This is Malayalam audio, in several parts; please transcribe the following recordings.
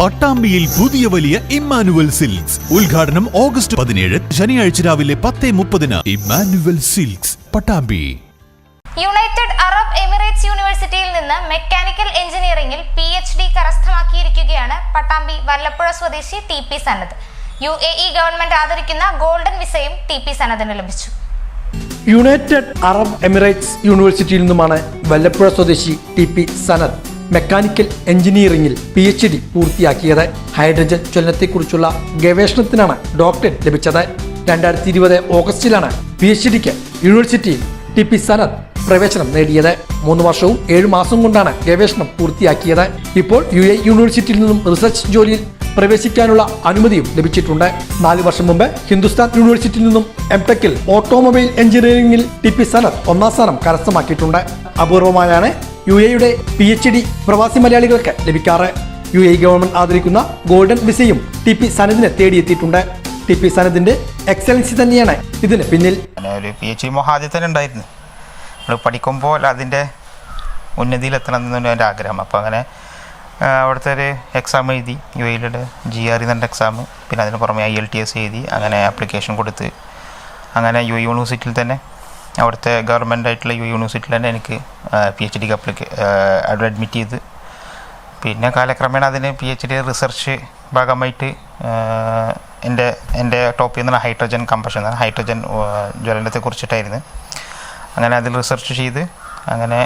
പട്ടാമ്പിയിൽ പുതിയ വലിയ ഇമ്മാനുവൽ സിൽക്സ്. ഉദ്ഘാടനം ഓഗസ്റ്റ് പതിനേഴ് ശനിയാഴ്ച രാവിലെ പത്ത് മുപ്പതിന് Emmanuel silks Pattambi. United Arab Emirates യൂണിവേഴ്സിറ്റിയിൽ നിന്ന് മെക്കാനിക്കൽ എഞ്ചിനീയറിംഗിൽ പി എച്ച് ഡി കരസ്ഥമാക്കിയിരിക്കുകയാണ് പട്ടാമ്പി വല്ലപ്പുഴ സ്വദേശി T P Sanath. U A E government ആദരിക്കുന്ന ഗോൾഡൻ വിസയും ടി പി സനദിന് ലഭിച്ചു. യുണൈറ്റഡ് അറബ് എമിറേറ്റ്സ് യൂണിവേഴ്സിറ്റിയിൽ നിന്നുമാണ് വല്ലപ്പുഴ സ്വദേശി ടി പി സനത്. മെക്കാനിക്കൽ എഞ്ചിനീയറിംഗിൽ പി എച്ച് ഡി പൂർത്തിയാക്കിയത്. ഹൈഡ്രജൻ ജ്വലനത്തെക്കുറിച്ചുള്ള ഗവേഷണത്തിനാണ് ഡോക്ടറേറ്റ് ലഭിച്ചത്. രണ്ടായിരത്തി ഇരുപത് ഓഗസ്റ്റിലാണ് പി എച്ച് ഡിക്ക് യൂണിവേഴ്സിറ്റിയിൽ ടി പി സനത് പ്രവേശനം നേടിയത്. മൂന്ന് വർഷവും ഏഴു മാസം കൊണ്ടാണ് ഗവേഷണം പൂർത്തിയാക്കിയത്. ഇപ്പോൾ യു എ യൂണിവേഴ്സിറ്റിയിൽ നിന്നും റിസർച്ച് ജോലിയിൽ പ്രവേശിക്കാനുള്ള അനുമതിയും ലഭിച്ചിട്ടുണ്ട്. നാല് വർഷം മുമ്പ് ഹിന്ദുസ്ഥാൻ യൂണിവേഴ്സിറ്റിയിൽ നിന്നും എം ടെക്കിൽ ഓട്ടോമൊബൈൽ എഞ്ചിനീയറിംഗിൽ ടി പി സനത് ഒന്നാം സ്ഥാനം കരസ്ഥമാക്കിയിട്ടുണ്ട്. അപൂർവമായാണ് യു എയുടെ പി എച്ച് ഡി പ്രവാസി മലയാളികൾക്ക് ലഭിക്കാറ്. യു എ ഗവൺമെന്റ് ആദരിക്കുന്ന ഗോൾഡൻ വിസയും ടി പി സനദിനെ തേടിയെത്തിയിട്ടുണ്ട്. ടി പി സനദിന്റെ എക്സലൻസി തന്നെയാണ് ഇതിന് പിന്നിൽ. പി എച്ച് ഡി മഹാദ്യത്തിന് ഉണ്ടായിരുന്നു. നമ്മൾ പഠിക്കുമ്പോൾ അതിന്റെ ഉന്നതിയിലെത്തണം എന്നൊരു എന്റെ ആഗ്രഹം അപ്പോൾ അങ്ങനെ അവിടുത്തെ ഒരു എക്സാം എഴുതി യു എയിലുടെ ജി ആർ എന്ന എക്സാം പിന്നെ അതിന് പുറമെ ഐ എൽ ടി എസ് എഴുതി അങ്ങനെ ആപ്ലിക്കേഷൻ കൊടുത്ത് അങ്ങനെ യു യൂണിവേഴ്സിറ്റിയിൽ തന്നെ അവിടുത്തെ ഗവൺമെന്റ് ആയിട്ടുള്ള യൂണിവേഴ്സിറ്റിയിൽ തന്നെ എനിക്ക് പി എച്ച് ഡിക്ക് അപ്ലിക്ക് അവിടെ അഡ്മിറ്റ് ചെയ്ത്. പിന്നെ കാലക്രമേണ അതിന് പി എച്ച് ഡി റിസർച്ച് ഭാഗമായിട്ട് എന്റെ എന്റെ ടോപ്പിൽ നിന്ന് ഹൈഡ്രജൻ കമ്പഷൻ ഹൈഡ്രജൻ ജ്വലനത്തെ കുറിച്ചിട്ടായിരുന്നു. അങ്ങനെ അതിൽ റിസർച്ച് ചെയ്ത് അങ്ങനെ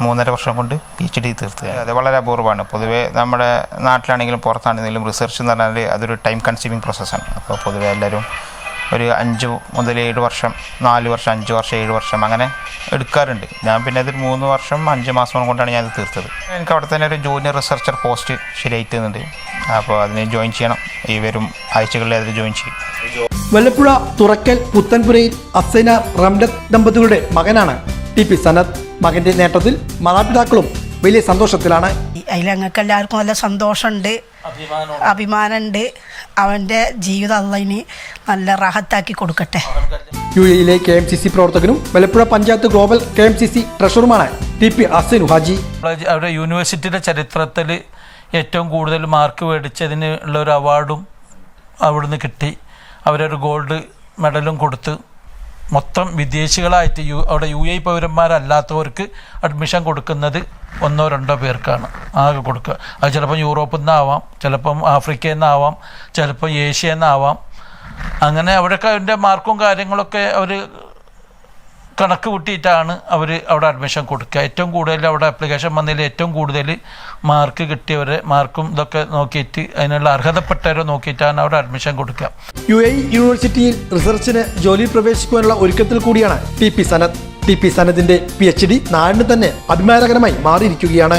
മൂന്നര വർഷം കൊണ്ട് പി എച്ച് ഡി തീർത്ത്. അത് വളരെ അപൂർവമാണ്. പൊതുവേ നമ്മുടെ നാട്ടിലാണെങ്കിലും പുറത്താണെങ്കിലും റിസർച്ച് എന്ന് പറഞ്ഞാൽ അതൊരു ടൈം കൺസ്യൂമിങ് പ്രോസസ്സാണ് അപ്പോൾ പൊതുവേ എല്ലാവരും ഒരു അഞ്ച് മുതൽ ഏഴ് വർഷം നാല് വർഷം അഞ്ച് വർഷം ഏഴ് വർഷം അങ്ങനെ എടുക്കാറുണ്ട്. ഞാൻ പിന്നെ അതിൽ മൂന്ന് വർഷം അഞ്ച് മാസം കൊണ്ടാണ് ഞാൻ ഇത് തീർത്തത്. എനിക്ക് അവിടെ തന്നെ ഒരു ജൂനിയർ റിസർച്ചർ പോസ്റ്റ് ശരിയായിട്ടുന്നുണ്ട് അപ്പോൾ അതിന് ജോയിൻ ചെയ്യണം. ഈ വരും ആഴ്ചകളിൽ അതിൽ ജോയിൻ ചെയ്യും. വല്ലപ്പുഴ തുറക്കൽ പുത്തൻപുരയിൽ അസൈന റംലത്ത് ദമ്പതികളുടെ മകനാണ് ടി പി സനത്. മകന്റെ നേട്ടത്തിൽ മാതാപിതാക്കളും വലിയ സന്തോഷത്തിലാണ്. അതിൽ ഞങ്ങൾക്ക് എല്ലാവർക്കും നല്ല സന്തോഷമുണ്ട്. അഭിമാനമുണ്ട്. അവന്റെ ജീവിതം അള്ളതിന് നല്ല റാഹത്താക്കി കൊടുക്കട്ടെ. യു എയിലെ കെ എം സി സി പ്രവർത്തകനും Malappuzha panchayat global K M C C ട്രഷറുമാണ് T P Asin Haji അവരുടെ യൂണിവേഴ്സിറ്റിയുടെ ചരിത്രത്തിൽ ഏറ്റവും കൂടുതൽ മാർക്ക് മേടിച്ചതിന് ഉള്ള ഒരു അവാർഡും അവിടുന്ന് കിട്ടി. അവരൊരു ഗോൾഡ് മെഡലും കൊടുത്ത് മൊത്തം വിദേശികളായിട്ട് യു അവിടെ യു എ പൗരന്മാരല്ലാത്തവർക്ക് അഡ്മിഷൻ കൊടുക്കുന്നത് ഒന്നോ രണ്ടോ പേർക്കാണ് ആകെ കൊടുക്കുക. അത് ചിലപ്പം യൂറോപ്പിൽ നിന്നാവാം ചിലപ്പം ആഫ്രിക്കയിൽ നിന്നാവാം ചിലപ്പം ഏഷ്യയിൽ നിന്നാവാം അങ്ങനെ അവിടെയൊക്കെ അതിന്റെ മാർക്കും കാര്യങ്ങളൊക്കെ അവർ കണക്ക് കൂട്ടിയിട്ടാണ് അവർ അവിടെ അഡ്മിഷൻ കൊടുക്കുക. ഏറ്റവും കൂടുതൽ അവിടെ ആപ്ലിക്കേഷൻ വന്നതിൽ ഏറ്റവും കൂടുതൽ മാർക്ക് കിട്ടിയവരെ മാർക്കും ഇതൊക്കെ നോക്കിയിട്ട് അതിനുള്ള അർഹതപ്പെട്ടവരെ നോക്കിയിട്ടാണ് അവിടെ അഡ്മിഷൻ കൊടുക്കുക. യു എ യൂണിവേഴ്സിറ്റിയിൽ റിസർച്ചിന് ജോലി പ്രവേശിക്കുവാനുള്ള ഒരുക്കത്തിൽ കൂടിയാണ് T P Sanath. T P സനദിന്റെ P H D നാടിന് തന്നെ അഭിമാനകരമായി മാറിയിരിക്കുകയാണ്.